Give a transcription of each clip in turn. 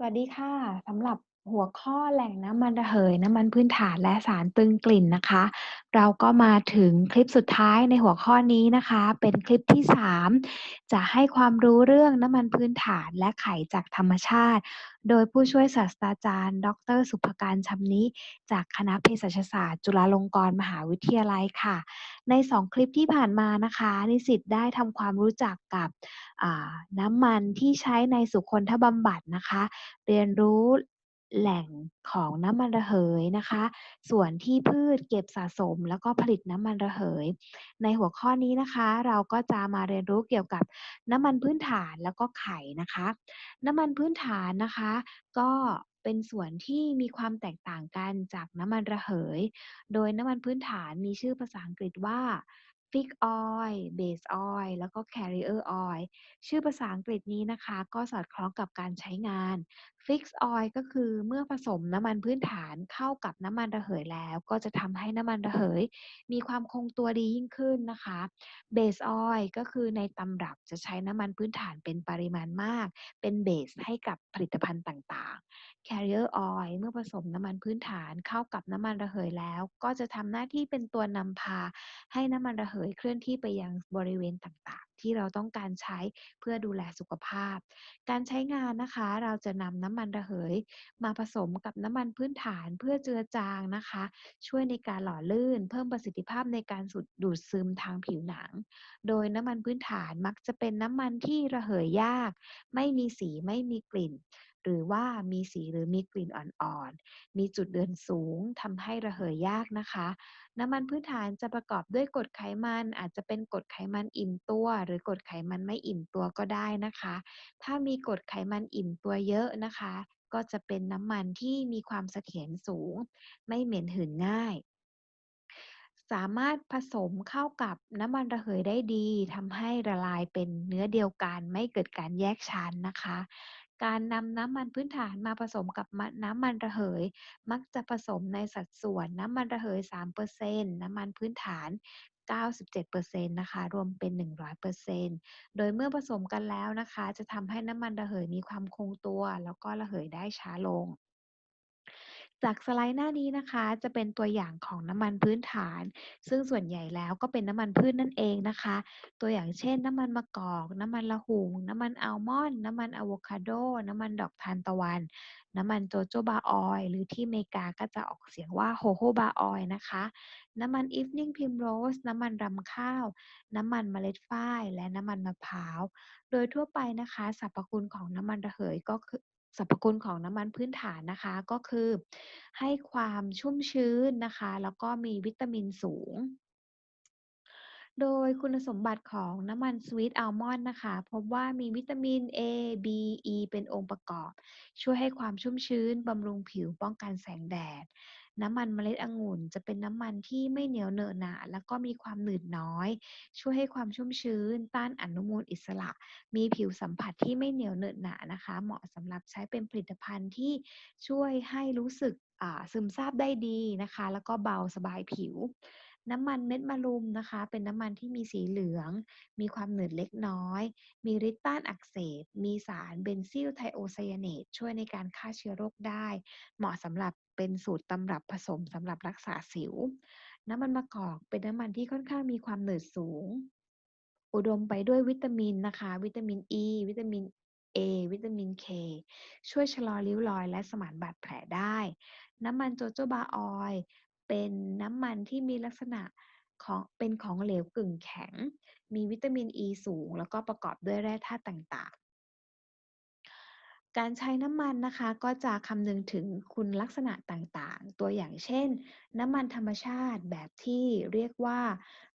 สวัสดีค่ะสำหรับ หัวข้อแหล่งน้ำมันระเหย น้ำมันพื้นฐานและสารตึงกลิ่นนะคะ เราก็มาถึงคลิปสุดท้ายในหัวข้อนี้นะคะ เป็นคลิปที่ 3 จะให้ความรู้เรื่องน้ำมันพื้นฐานและไขจากธรรมชาติ โดยผู้ช่วยศาสตราจารย์ ดร.สุภการชำนิจากคณะเภสัชศาสตร์ จุฬาลงกรณ์มหาวิทยาลัยค่ะ ใน 2 คลิปที่ผ่านมานะคะ นิสิตได้ทำความรู้จักกับน้ำมันที่ใช้ในสุคนทบำบัดนะคะ เรียนรู้ แหล่งของน้ำมันระเหยนะคะ ส่วนที่พืชเก็บสะสม แล้วก็ผลิตน้ำมันระเหย ในหัวข้อนี้นะคะ เราก็จะมาเรียนรู้เกี่ยวกับน้ำมันพื้นฐานแล้วก็ไข่นะคะ น้ำมันพื้นฐานนะคะ ก็เป็นส่วนที่มีความแตกต่างกันจากน้ำมันระเหย โดยน้ำมันพื้นฐานมีชื่อภาษาอังกฤษว่า Fish Oil Base Oil แล้วก็ Carrier Oil ชื่อภาษาอังกฤษนี้นะคะ ก็สอดคล้องกับการใช้งาน Fish Oil ก็คือเมื่อผสมน้ำมันพื้นฐานเข้ากับน้ำมันระเหยแล้ว ก็จะทำให้น้ำมันระเหย มีความคงตัวดียิ่งขึ้นนะคะ Base Oil ก็คือในตำรับจะใช้น้ำมันพื้นฐานเป็นปริมาณมาก เป็นเบสให้กับผลิตภัณฑ์ต่างๆ Carrier Oil เมื่อผสมน้ำมันพื้นฐานเข้ากับน้ำมันระเหยแล้ว ก็จะทำหน้าที่เป็นตัวนำพาให้น้ำมันระเหยเคลื่อนที่ไปยังบริเวณต่างๆ ที่เราต้องการใช้เพื่อดูแลสุขภาพ การใช้งานนะคะ เราจะนำน้ำมันระเหย มาผสมกับน้ำมันพื้นฐานเพื่อเจือจางนะคะ ช่วยในการหล่อลื่น เพิ่มประสิทธิภาพในการสูดดูดซึมทางผิวหนัง โดยน้ำมันพื้นฐานมักจะเป็นน้ำมันที่ระเหยยาก ไม่มีสีไม่มีกลิ่น หรือว่ามีสีหรือมีกลิ่นอ่อนๆ มีจุดเดือนสูงทำให้ระเหยยากนะคะ น้ำมันพื้นฐานจะประกอบด้วยกรดไขมัน อาจจะเป็นกรดไขมันอิ่มตัว หรือกรดไขมันไม่อิ่มตัวก็ได้นะคะ ถ้ามีกรดไขมันอิ่มตัวเยอะนะคะ ก็จะเป็นน้ำมันที่มีความเสถียรสูง ไม่เหม็นหืนง่ายสามารถผสมเข้ากับน้ำมันระเหยได้ดีทำให้ละลายเป็นเนื้อเดียวกัน ไม่เกิดการแยกชั้นนะคะ การนำน้ำมันพื้นฐานมาผสมกับน้ำมันระเหย มักจะผสมในสัดส่วนน้ำมันระเหย 3%น้ำมันพื้นฐาน 97%นะคะ รวมเป็น 100%โดยเมื่อผสมกันแล้วนะคะ จะทำให้น้ำมันระเหยมีความคงตัว แล้วก็ระเหยได้ช้าลง จากสไลด์หน้านี้นะคะจะเป็นตัวอย่างของน้ำมันพื้นฐาน ซึ่งส่วนใหญ่แล้วก็เป็นน้ำมันพืชนั่นเองนะคะ ตัวอย่างเช่น น้ำมันมะกอก น้ำมันละหุง น้ำมันอัลมอนด์น้ำมันอะโวคาโด น้ำมันดอกทานตะวัน น้ำมันโจโจบาออยล์หรือที่อเมริกาก็จะออกเสียงว่าโจโจบาออยล์นะคะ น้ำมัน Evening Primrose น้ำมันรำข้าว น้ำมันเมล็ดฝ้าย และน้ำมันมะพร้าว โดยทั่วไปนะคะสรรพคุณของน้ำมันระเหยก็คือ สรรพคุณของน้ำมันพื้นฐานนะคะก็คือ ให้ความชุ่มชื้นนะคะ แล้วก็มีวิตามินสูง โดยคุณสมบัติของน้ำมันสวีทอัลมอนด์นะคะ พบว่ามีวิตามิน A B E เป็นองค์ประกอบ ช่วยให้ความชุ่มชื้นบำรุงผิวป้องกันแสงแดด น้ำมันเมล็ดองุ่น จะเป็นน้ำมันที่ไม่เหนียวเหนอะหนะแล้วก็มีความหนืดน้อย ช่วยให้ความชุ่มชื้น ต้านอนุมูลอิสระ มีผิวสัมผัสที่ไม่เหนียวเหนอะหนะนะคะ เหมาะสำหรับใช้เป็นผลิตภัณฑ์ที่ช่วยให้รู้สึกซึมซาบได้ดีนะคะ แล้วก็เบาสบายผิวน้ำมันเม็ดมะรุมนะคะ เป็นน้ำมันที่มีสีเหลือง มีความหนืดเล็กน้อย มีฤทธิ์ต้านอักเสบ มีสารเบนซิลไทโอไซยาเนตช่วยในการฆ่าเชื้อโรคได้ เหมาะสำหรับ เป็นสูตรตำรับผสมสำหรับรักษาสิว น้ำมันมะกอกเป็นน้ำมันที่ค่อนข้างมีความหนืดสูง อุดมไปด้วยวิตามินนะคะ วิตามิน E วิตามิน A วิตามิน K ช่วยชะลอริ้วรอยและสมานบาดแผลได้ น้ำมันโจโจบาออยล์เป็นน้ำมันที่มีลักษณะของเป็นของเหลวกึ่งแข็ง มีวิตามิน E สูง แล้วก็ประกอบด้วยแร่ธาตุต่างๆ การใช้น้ำมันนะคะก็จะคำนึงถึงคุณลักษณะต่างๆ ตัวอย่างเช่น น้ำมันธรรมชาติแบบที่เรียกว่า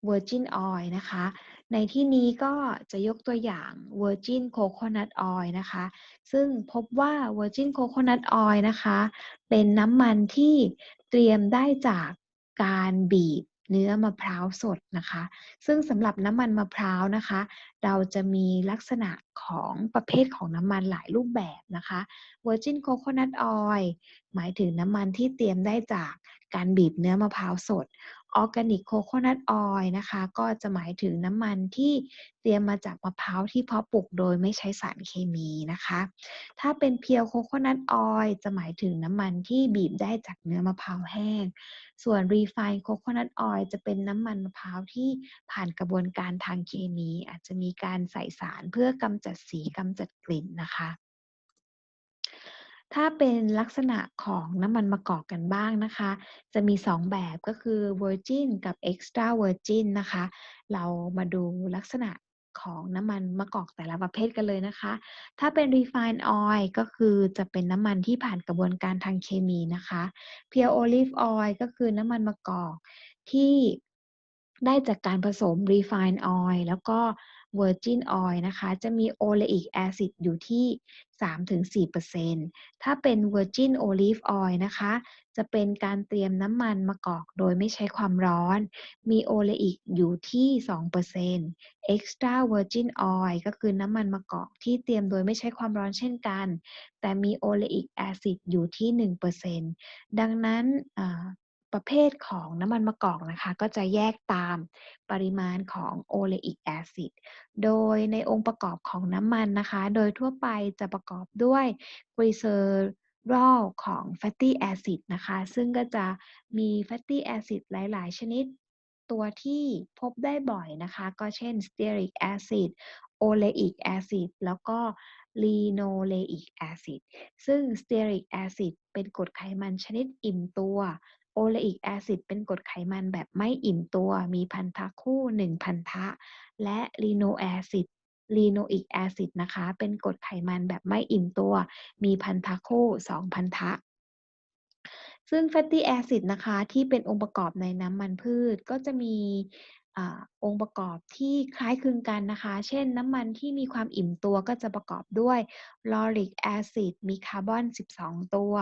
Virgin Oil นะคะ ในที่นี้ก็จะยกตัวอย่าง Virgin Coconut Oil นะคะ ซึ่งพบว่า Virgin Coconut Oil นะคะ เป็นน้ำมันที่เตรียมได้จากการบีบ เนื้อมะพร้าวสดนะคะ ซึ่งสำหรับน้ำมันมะพร้าวนะคะ เราจะมีลักษณะของประเภทของน้ำมันหลายรูปแบบนะคะ Virgin Coconut Oil หมายถึงน้ำมันที่เตรียมได้จากการบีบเนื้อมะพร้าวสด Organic Coconut Oil นะคะ ก็จะหมายถึงน้ำมันที่เตรียมมาจากมะพร้าวที่เพาะปลูกโดยไม่ใช้สารเคมีนะคะ ถ้าเป็นเพียว Coconut Oil จะหมายถึงน้ำมันที่บีบได้จากเนื้อมะพร้าวแห้ง ส่วน Refined Coconut Oil จะเป็นน้ำมันมะพร้าวที่ผ่านกระบวนการทางเคมี อาจจะมีการใส่สารเพื่อกำจัดสีกำจัดกลิ่นนะคะ ถ้าเป็นลักษณะของน้ำมันมะกอกกันบ้างนะคะ จะมี 2 แบบก็คือ Virgin กับ Extra Virgin นะคะ เรามาดูลักษณะของน้ำมันมะกอกแต่ละประเภทกันเลยนะคะ ถ้าเป็น Refined Oil ก็คือจะเป็นน้ำมันที่ผ่านกระบวนการทางเคมีนะคะ Pure Olive Oil ก็คือน้ำมันมะกอกที่ได้จากการผสม Refined Oil แล้วก็ Virgin Oil นะคะ จะมี Oleic Acid อยู่ที่ 3-4%ถ้าเป็น Virgin Olive Oil นะคะ จะเป็นการเตรียมน้ำมันมะกอกโดยไม่ใช้ความร้อน มี Oleic อยู่ที่ 2% Extra Virgin Oil ก็คือน้ำมันมะกอกที่เตรียมโดยไม่ใช้ความร้อนเช่นกัน แต่มี Oleic Acid อยู่ที่ 1%ดังนั้น ประเภทของน้ำมันมะกอกนะคะ ก็จะแยกตามปริมาณของ oleic acid โดยในองค์ประกอบของน้ำมันนะคะ โดยทั่วไปจะประกอบด้วย glycerol ของ fatty acid นะคะ ซึ่งก็จะมี fatty acid หลาย ๆ ชนิด ตัวที่พบได้บ่อยนะคะ ก็เช่น stearic acid oleic acid แล้วก็ linoleic acid ซึ่ง stearic acid เป็นกรดไขมันชนิดอิ่มตัว โอเลอิกแอซิดเป็นกรดไขมันแบบไม่อิ่มตัว มีพันธะคู่ 1 พันธะ และลีโนแอซิดลีโนอิกแอซิดนะคะ เป็นกรดไขมันแบบไม่อิ่มตัว มีพันธะคู่ 2 พันธะ ซึ่งแฟตตี้แอซิดนะคะที่เป็นองค์ประกอบในน้ำมันพืชก็จะมีอองค์ประกอบที่คล้ายคลึงกันนะคะ เช่นน้ำมันที่มีความอิ่มตัวก็จะประกอบด้วยลอริกแอซิด มีคาร์บอน 12 ตัว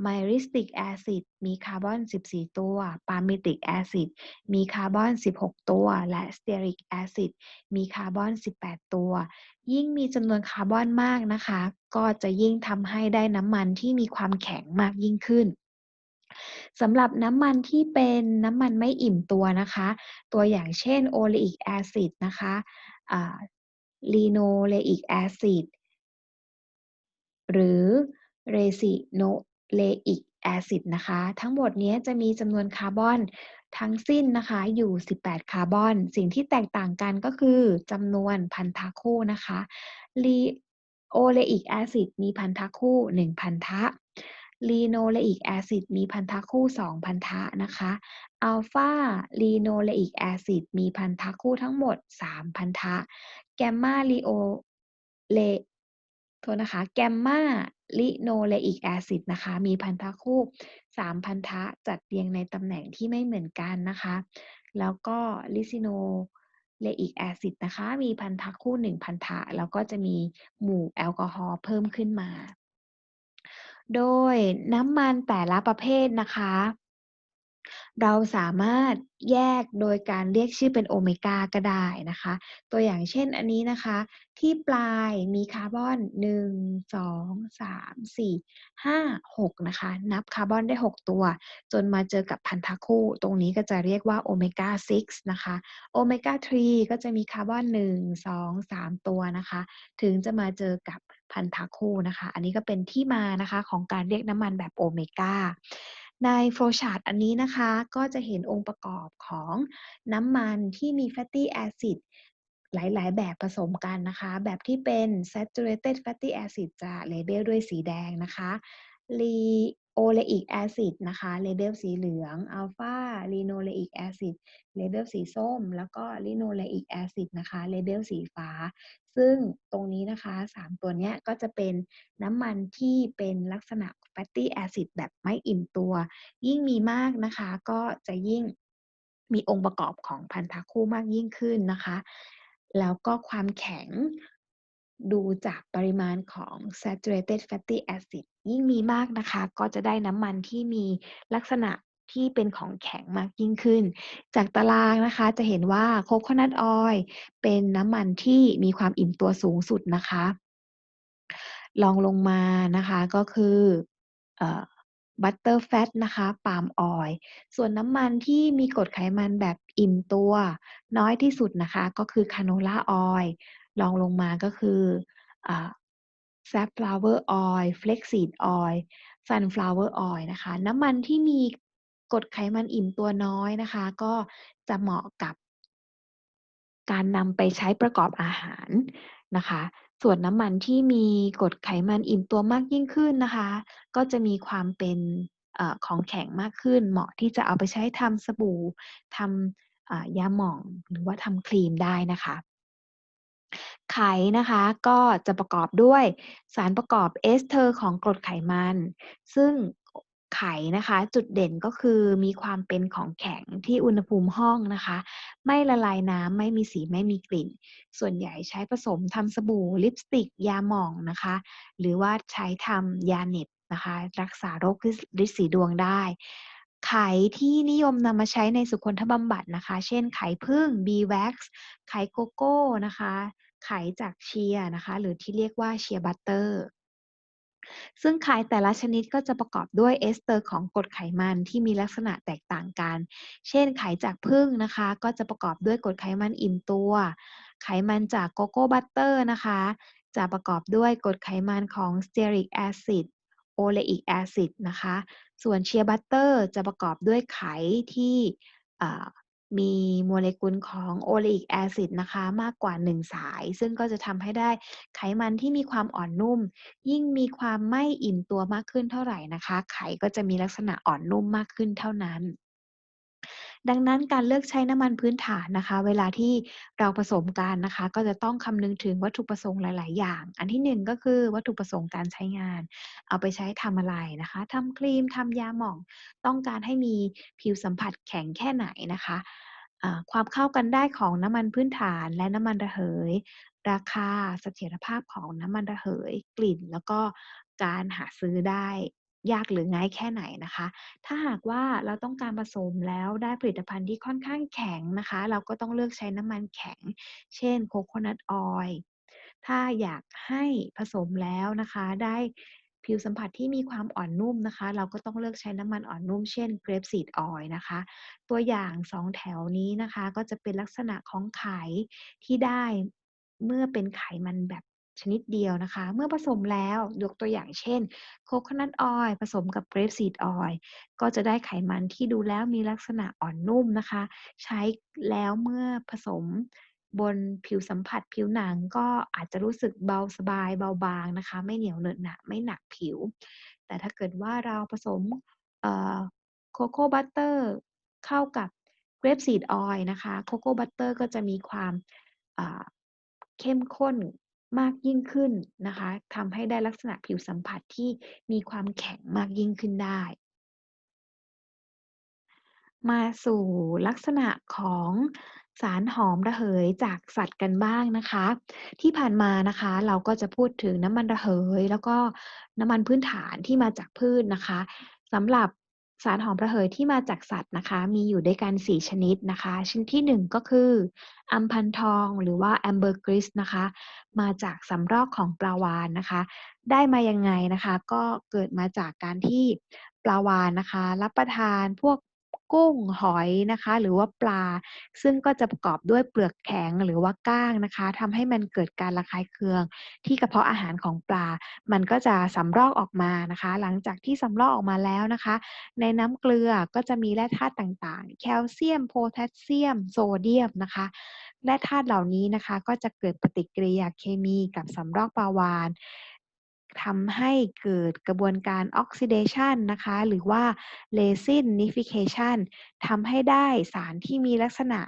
ไมริสติกแอซิดมีคาร์บอน 14 ตัว ปามิติกแอซิดมีคาร์บอน 16 ตัว และสเตอริกแอซิดมีคาร์บอน 18 ตัว ยิ่งมีจำนวนคาร์บอนมากนะคะ ก็จะยิ่งทำให้ได้น้ำมันที่มีความแข็งมากยิ่งขึ้นสำหรับน้ำมันที่เป็นน้ำมันไม่อิ่มตัวนะคะ ตัวอย่างเช่นโอเลอิกแอซิดนะคะลีโนเลอิกแอซิดหรือเรซิโน เลอิกแอซิดนะคะ ทั้งหมดนี้จะมีจำนวนคาร์บอนทั้งสิ้นนะคะอยู่ 18 คาร์บอน สิ่งที่แตกต่างกันก็คือจำนวนพันธะคู่นะคะลีโอเลอิกแอซิดมีพันธะคู่ 1 พันธะลีโนเลอิกแอซิดมีพันธะคู่ 2 พันธะนะคะอัลฟาลีโนเลอิกแอซิดมีพันธะคู่ทั้งหมด 3 พันธะแกมมาลีโอเลโทษนะคะแกมมา ลิโนเลอิกแอซิดนะคะ มีพันธะคู่ 3 พันธะจัดเรียงในตำแหน่งที่ไม่เหมือนกันนะคะ แล้วก็ลิซิโนเลอิกแอซิดนะคะ มีพันธะคู่ 1 พันธะ แล้วก็จะมีหมู่แอลกอฮอล์เพิ่มขึ้นมา โดยน้ำมันแต่ละประเภทนะคะ เราสามารถแยกโดยการเรียกชื่อเป็นโอเมก้าก็ได้นะคะ ตัวอย่างเช่นอันนี้นะคะ ที่ปลายมีคาร์บอน 1 2 3 4 5 6 นะคะ นับคาร์บอนได้ 6 ตัว จนมาเจอกับพันธะคู่ ตรงนี้ก็จะเรียกว่าโอเมก้า 6 นะคะ โอเมก้า 3 ก็จะมีคาร์บอน 1 2 3 ตัวนะคะ ถึงจะมาเจอกับพันธะคู่นะคะ อันนี้ก็เป็นที่มานะคะของการเรียกน้ำมันแบบโอเมก้า ในโฟล์ชาร์ตอันนี้นะคะ ก็จะเห็นองค์ประกอบของน้ำมันที่มีแฟตตี้แอซิดหลาย ๆ แบบผสมกันนะคะ แบบที่เป็น saturated fatty acid จะเลเบลด้วยสีแดงนะคะ oleic acid นะคะเลเบลสีเหลือง alpha linoleic acid เลเบลสีส้ม แล้วก็ linoleic acid นะคะเลเบลสีฟ้า ซึ่งตรงนี้นะคะ 3 ตัวนี้ก็จะเป็นน้ำมันที่เป็นลักษณะ fatty acid แบบไม่อิ่มตัว ยิ่งมีมากนะคะก็จะยิ่งมีองค์ประกอบของพันธะคู่มากยิ่งขึ้นนะคะ แล้วก็ความแข็ง ดูจากปริมาณของ saturated fatty acid ยิ่งมีมากนะคะ ก็จะได้น้ำมันที่มีลักษณะที่เป็นของแข็งมากยิ่งขึ้น จากตารางนะคะจะเห็นว่าโคโคนัทออยล์เป็นน้ำมันที่มีความอิ่มตัวสูงสุดนะคะลองลงมานะคะก็คือบัตเตอร์แฟตนะคะปาล์มออยล์ส่วนน้ำมันที่มีกรดไขมันแบบอิ่มตัว น้อยที่สุดนะคะ ก็คือคาโนล่าออยล์ ลองลงมาก็คือแซฟฟลาวเวอร์ออยล์เฟล็กซีดออยล์ซันฟลาวเวอร์ออยล์นะคะ น้ำมันที่มีกรดไขมันอิ่มตัวน้อยนะคะ ก็จะเหมาะกับ การนำไปใช้ประกอบอาหารนะคะ ส่วนน้ำมันที่มีกรดไขมันอิ่มตัวมากยิ่งขึ้นนะคะ ก็จะมีความเป็นอของแข็งมากขึ้น เหมาะที่จะเอาไปใช้ทำสบู่ทำยาหม่องหรือว่าทำครีมได้นะคะ ไขนะคะก็จะประกอบด้วยสารประกอบเอสเทอร์ของกรดไขมัน ซึ่งไขนะคะจุดเด่นก็คือมีความเป็นของแข็งที่อุณหภูมิห้องนะคะ ไม่ละลายน้ำไม่มีสีไม่มีกลิ่น ส่วนใหญ่ใช้ผสมทำสบู่ลิปสติก ยาหม่องนะคะ หรือว่าใช้ทำยาเน็ตนะคะ รักษาโรคริดสีดวงได้ ไขที่นิยมนำมาใช้ในสุขนทบำบัดนะคะ เช่นไข่พึ่ง B-wax ไข่โกโก้นะคะ ไขจากเชียนะคะ หรือที่เรียกว่าเชียบัตเตอร์ซึ่งไข่แต่ละชนิดก็จะประกอบด้วยเอสเตอร์ของกรดไขมันที่มีลักษณะแตกต่างกัน เช่นไข่จากผึ้งนะคะ ก็จะประกอบด้วยกรดไขมันอิ่มตัว ไขมันจากโกโก้บัตเตอร์นะคะ จะประกอบด้วยกรดไขมันของสเตอริกแอซิด เลอิกแอซิดนะคะ ส่วนเชียร์บัตเตอร์จะประกอบด้วยไขที่มีโมเลกุลของโอเลอิกแอซิดนะคะมากกว่า 1 สาย ซึ่งก็จะทำให้ได้ไขมันที่มีความอ่อนนุ่ม ยิ่งมีความไม่อิ่มตัวมากขึ้นเท่าไหร่นะคะ ไขก็จะมีลักษณะอ่อนนุ่มมากขึ้นเท่านั้น ดังนั้นการเลือกใช้น้ำมันพื้นฐานนะคะ เวลาที่เราผสมกันนะคะ ก็จะต้องคำนึงถึงวัตถุประสงค์หลาย ๆ อย่าง อันที่ 1 ก็คือวัตถุประสงค์การใช้งาน เอาไปใช้ทำอะไรนะคะทำครีมทำยาหม่อง ต้องการให้มีผิวสัมผัสแข็งแค่ไหนนะคะความเข้ากันได้ของน้ำมันพื้นฐานและน้ำมันระเหย ราคาเสถียรภาพของน้ำมันระเหย กลิ่น แล้วก็การหาซื้อได้ ยากหรือง่ายแค่ไหนนะคะ ถ้าหากว่าเราต้องการผสมแล้วได้ผลิตภัณฑ์ที่ค่อนข้างแข็งนะคะ เราก็ต้องเลือกใช้น้ำมันแข็ง เช่นโคโคนัทออยล์ถ้าอยากให้ผสมแล้วนะคะได้ผิวสัมผัสที่มีความอ่อนนุ่มนะคะ เราก็ต้องเลือกใช้น้ำมันอ่อนนุ่มเช่นเกรปซีดออยล์นะคะ ตัวอย่าง 2 แถวนี้นะคะ ก็จะเป็นลักษณะของไข่ที่ได้เมื่อเป็นไขมันแบบ ชนิดเดียวนะคะ เมื่อผสมแล้วยกตัวอย่างเช่น โคโคนัทออยล์ผสมกับเกรปซีดออยล์ก็จะได้ไขมันที่ดูแล้วมีลักษณะอ่อนนุ่มนะคะ ใช้แล้วเมื่อผสมบนผิวสัมผัสผิวหนังก็อาจจะรู้สึกเบาสบายเบาบางนะคะ ไม่เหนียวเหนอะหนะไม่หนักผิว แต่ถ้าเกิดว่าเราผสมโคโค่บัตเตอร์เข้ากับเกรปซีดออยล์นะคะโคโค่บัตเตอร์ก็จะมีความเข้มข้น มากยิ่งขึ้นนะคะทำให้ได้ลักษณะผิวสัมผัสที่มีความแข็งมากยิ่งขึ้นได้ มาสู่ลักษณะของสารหอมระเหยจากสัตว์กันบ้างนะคะ ที่ผ่านมานะคะเราก็จะพูดถึงน้ำมันระเหย แล้วก็น้ำมันพื้นฐานที่มาจากพืชนะคะสำหรับ สารหอมระเหยที่มาจากสัตว์นะคะ มีอยู่ด้วยกัน 4 ชนิดนะคะ ชนิดที่ 1 ก็คืออัมพันทองหรือว่าแอมเบอร์กริสนะคะ มาจากสำรอกของปลาวานนะคะ ได้มายังไงนะคะ ก็เกิดมาจากการที่ปลาวานนะคะ รับประทานพวก กุ้งหอยนะคะ หรือว่าปลา ซึ่งก็จะประกอบด้วยเปลือกแข็งหรือว่าก้างนะคะทำให้มันเกิดการระคายเคือง ที่กระเพาะอาหารของปลา มันก็จะสำรอกออกมานะคะ หลังจากที่สำรอกออกมาแล้วนะคะ ในน้ำเกลือก็จะมีแร่ธาตุต่างๆ แคลเซียมโพแทสเซียม โซเดียมนะคะแร่ธาตุเหล่านี้นะคะ ก็จะเกิดปฏิกิริยาเคมีกับสำรอกปลาวาน ทำให้เกิดกระบวนการออกซิเดชันนะคะ หรือว่าเลซินนิฟิเคชันทำให้ได้สารที่มีลักษณะ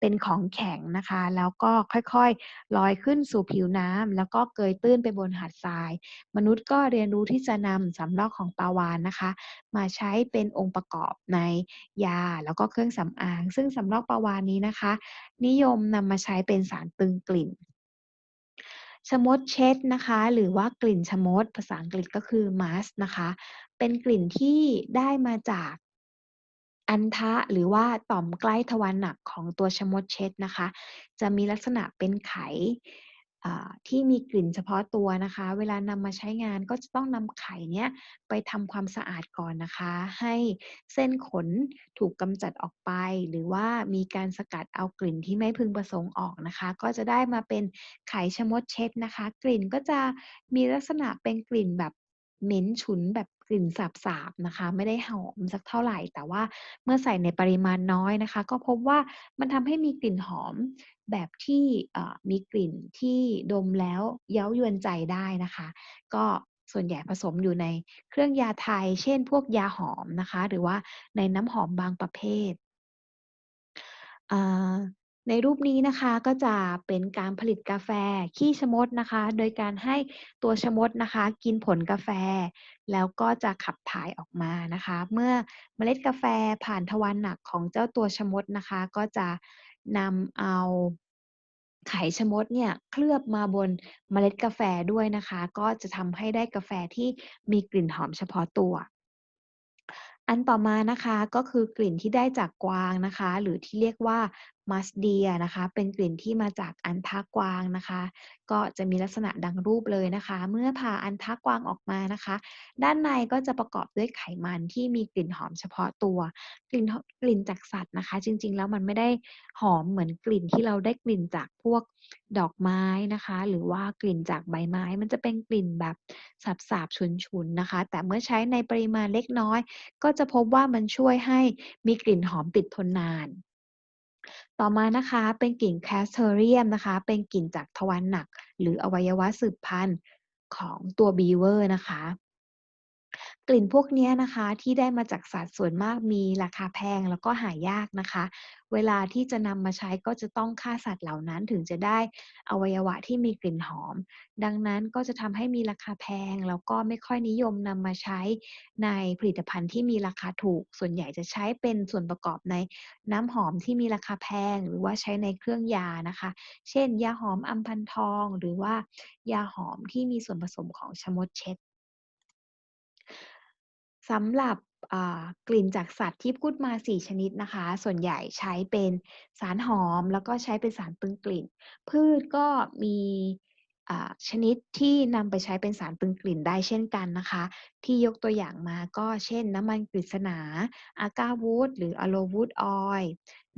เป็นของแข็งนะคะ แล้วก็ค่อยๆ ลอยขึ้นสู่ผิวน้ำแล้วก็เกยตื้นไปบนหาดทราย มนุษย์ก็เรียนรู้ที่จะนำสำลอกของปลาวานนะคะ มาใช้เป็นองค์ประกอบในยาแล้วก็เครื่องสำอาง ซึ่งสำลอกปลาวานนี้นะคะ นิยมนำมาใช้เป็นสารตึงกลิ่น ชมดเช็ดนะคะ หรือว่ากลิ่นชมด ภาษาอังกฤษก็คือมาสนะคะ เป็นกลิ่นที่ได้มาจากอันทะหรือว่าต่อมใกล้ทวารหนักของตัวชมดเช็ดนะคะ จะมีลักษณะเป็นไข่ ที่มีกลิ่นเฉพาะตัวนะคะ เวลานำมาใช้งานก็จะต้องนำไข่เนี้ยไปทำความสะอาดก่อนนะคะ ให้เส้นขนถูกกำจัดออกไป หรือว่ามีการสกัดเอากลิ่นที่ไม่พึงประสงค์ออกนะคะ ก็จะได้มาเป็นไข่ชะมดเช็ดนะคะ กลิ่นก็จะมีลักษณะเป็นกลิ่นแบบเหม็นฉุนแบบ กลิ่นสาบๆนะคะ ไม่ได้หอมสักเท่าไหร่ แต่ว่าเมื่อใส่ในปริมาณน้อยนะคะ ก็พบว่ามันทำให้มีกลิ่นหอมแบบที่มีกลิ่นที่ดมแล้วเย้ายวนใจได้นะคะ ก็ส่วนใหญ่ผสมอยู่ในเครื่องยาไทย เช่น พวกยาหอมนะคะ หรือว่าในน้ำหอมบางประเภท ในรูปนี้นะคะก็จะเป็นการผลิตกาแฟขี้ชะมดนะคะ โดยการให้ตัวชะมดนะคะ กินผลกาแฟ แล้วก็จะขับถ่ายออกมานะคะ เมื่อเมล็ดกาแฟผ่านทวารหนักของเจ้าตัวชะมดนะคะ ก็จะนำเอาไข่ชะมดเนี่ยเคลือบมาบนเมล็ดกาแฟด้วยนะคะ ก็จะทำให้ได้กาแฟที่มีกลิ่นหอมเฉพาะตัว อันต่อมานะคะก็คือกลิ่นที่ได้จากกวางนะคะ หรือที่เรียกว่า Musk Deer นะคะ เป็นกลิ่นที่มาจากอัณฑะกวางนะคะ ก็จะมีลักษณะดังรูปเลยนะคะ เมื่อผ่าอัณฑะกวางออกมานะคะ ด้านในก็จะประกอบด้วยไขมันที่มีกลิ่นหอมเฉพาะตัว กลิ่นกลิ่นจากสัตว์นะคะ จริง ๆ แล้วมันไม่ได้หอมเหมือนกลิ่นที่เราได้กลิ่นจากพวกดอกไม้นะคะ หรือว่ากลิ่นจากใบไม้ มันจะเป็นกลิ่นแบบสาบๆฉุนๆนะคะ แต่เมื่อใช้ในปริมาณเล็กน้อย ก็จะพบว่ามันช่วยให้มีกลิ่นหอมติดทนนาน ต่อมานะคะเป็นกลิ่นแคสเทอรียมนะคะ เป็นกลิ่นจากทวารหนัก หรืออวัยวะสืบพันธุ์ของตัวบีเวอร์นะคะ กลิ่นพวกนี้นะคะที่ได้มาจากสัตว์ส่วนมากมีราคาแพงแล้วก็หายากนะคะ เวลาที่จะนำมาใช้ก็จะต้องฆ่าสัตว์เหล่านั้นถึงจะได้อวัยวะที่มีกลิ่นหอม ดังนั้นก็จะทำให้มีราคาแพง แล้วก็ไม่ค่อยนิยมนำมาใช้ในผลิตภัณฑ์ที่มีราคาถูก ส่วนใหญ่จะใช้เป็นส่วนประกอบในน้ำหอมที่มีราคาแพง หรือว่าใช้ในเครื่องยานะคะ เช่น ยาหอมอัมพันทอง หรือว่ายาหอมที่มีส่วนผสมของชะมดเช็ด สำหรับกลิ่นจากสัตว์ที่พูดมา 4 ชนิดนะคะ ส่วนใหญ่ใช้เป็นสารหอม แล้วก็ใช้เป็นสารตึงกลิ่น พืชก็มีชนิดที่นำไปใช้เป็นสารตึงกลิ่นได้เช่นกันนะคะ ที่ยกตัวอย่างมาก็เช่น น้ำมันกฤษณา Agarwood หรือ Arrowwood Oil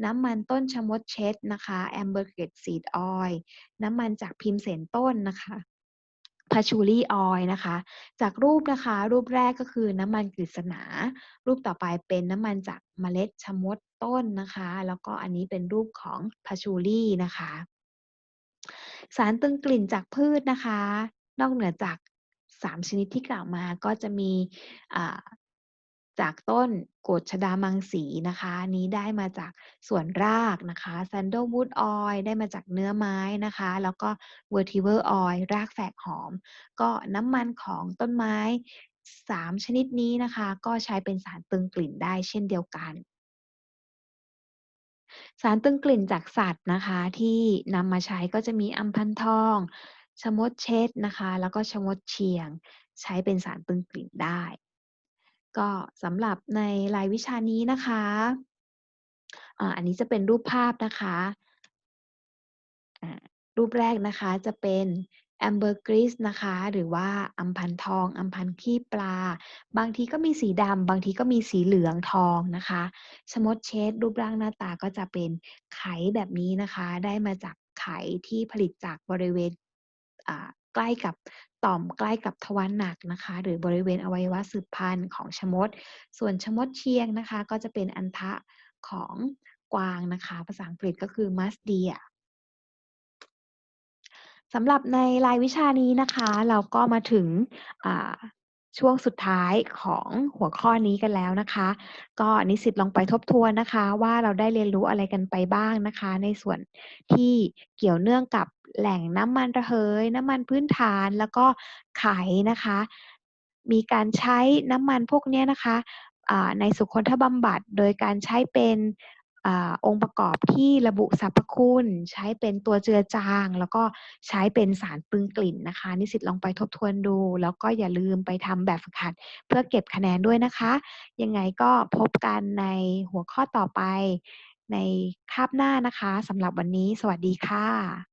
น้ำมันต้นชะมดเช็ดนะคะ Ambergris Seed Oil น้ำมันจากพิมเสนต้นนะคะ Patchouli Oil นะคะ จากรูปนะคะ รูปแรกก็คือน้ำมันกฤษณา รูปต่อไปเป็นน้ำมันจากเมล็ดชะมดต้นนะคะ แล้วก็อันนี้เป็นรูปของ Patchouli นะคะ สารตึงกลิ่นจากพืชนะคะ นอกเหนือจาก 3 ชนิดที่กล่าวมาก็จะมี จากต้นโกษดามังสีนะคะ นี้ได้มาจากส่วนรากนะคะ Sandalwood Oil ได้มาจากเนื้อไม้นะคะ แล้วก็ Vetiver Oil รากแฝกหอม ก็น้ำมันของต้นไม้ 3 ชนิดนี้นะคะ ก็ใช้เป็นสารตึงกลิ่นได้เช่นเดียวกัน สารตึงกลิ่นจากสัตว์นะคะที่นำมาใช้ก็จะมีอัมพันทองชะมดเช็ดนะคะ แล้วก็ชะมดเชียง ใช้เป็นสารตึงกลิ่นได้ ก็สำหรับในรายวิชานี้นะคะอันนี้จะเป็นรูปภาพนะคะ รูปแรกนะคะจะเป็น Ambergris นะคะ หรือว่าอัมพันทอง อัมพันขี้ปลา บางทีก็มีสีดำ บางทีก็มีสีเหลืองทองนะคะ ชมดเชดรูปร่างหน้าตาก็จะเป็นไขแบบนี้นะคะ ได้มาจากไขที่ผลิตจากบริเวณใกล้กับ ต่อมใกล้กับทวารหนักนะคะ หรือบริเวณอวัยวะสืบพันธุ์ของชมด ส่วนชมดเชียงนะคะ ก็จะเป็นอันทะของกวางนะคะ ภาษาอังกฤษก็คือ Musk Deer สำหรับในรายวิชานี้นะคะ เราก็มาถึง ช่วงสุดท้ายของหัวข้อนี้กันแล้วนะคะ ก็นิสิตลองไปทบทวนนะคะ ว่าเราได้เรียนรู้อะไรกันไปบ้างนะคะ ในส่วนที่เกี่ยวเนื่องกับแหล่งน้ำมันระเหย น้ำมันพื้นฐานแล้วก็ไขนะคะ มีการใช้น้ำมันพวกนี้นะคะในสุขนทบำบัด โดยการใช้เป็น อองค์ประกอบที่ระบุสรรพคุณ ใช้เป็นตัวเจือจาง แล้วก็ใช้เป็นสารปรุงกลิ่นนะคะ นิสิตลองไปทบทวนดู แล้วก็อย่าลืมไปทำแบบฝึกหัด เพื่อเก็บคะแนนด้วยนะคะ ยังไงก็พบกันในหัวข้อต่อไปในคาบหน้านะคะสำหรับวันนี้ สวัสดีค่ะ